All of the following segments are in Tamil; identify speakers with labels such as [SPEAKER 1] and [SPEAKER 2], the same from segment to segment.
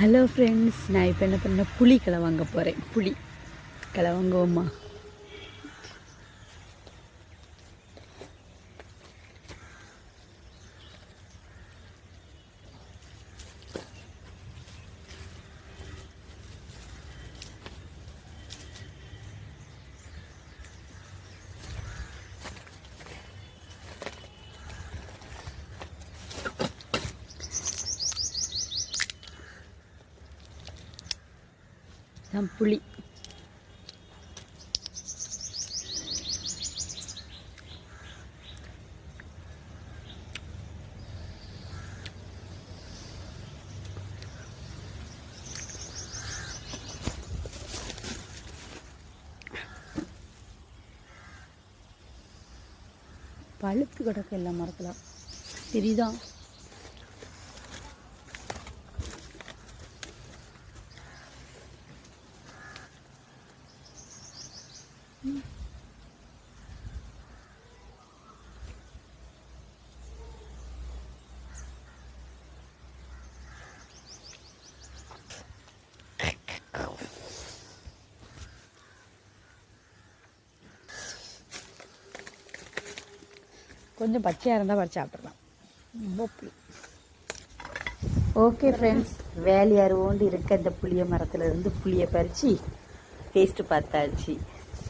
[SPEAKER 1] ஹலோ ஃப்ரெண்ட்ஸ் நான் இப்போ என்ன பண்ண புளி கிளவாங்க போகிறேன் புளி. கிளை இதுதான் புளி. பழுத்து கிடக்கு எல்லா மரத்தில். தெரியுதா? கொஞ்சம் பச்சையாக இருந்தால் பறிச்சு சாப்பிட்றலாம் ரொம்ப புளி. ஓகே ஃப்ரெண்ட்ஸ் வேலையார் ஓண்டு இருக்க இந்த புளிய மரத்துல இருந்து புளியை பறித்து டேஸ்ட்டு பார்த்தாச்சு.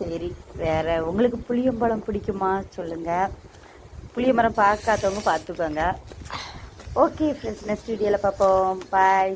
[SPEAKER 1] சரி வேறு உங்களுக்கு புளியம்பழம் பிடிக்குமா சொல்லுங்கள் புளிய மரம் பார்க்காதவங்க பார்த்துக்கோங்க. ஓகே ஃப்ரெண்ட்ஸ் நெக்ஸ்ட் வீடியோவில் பார்ப்போம். பாய்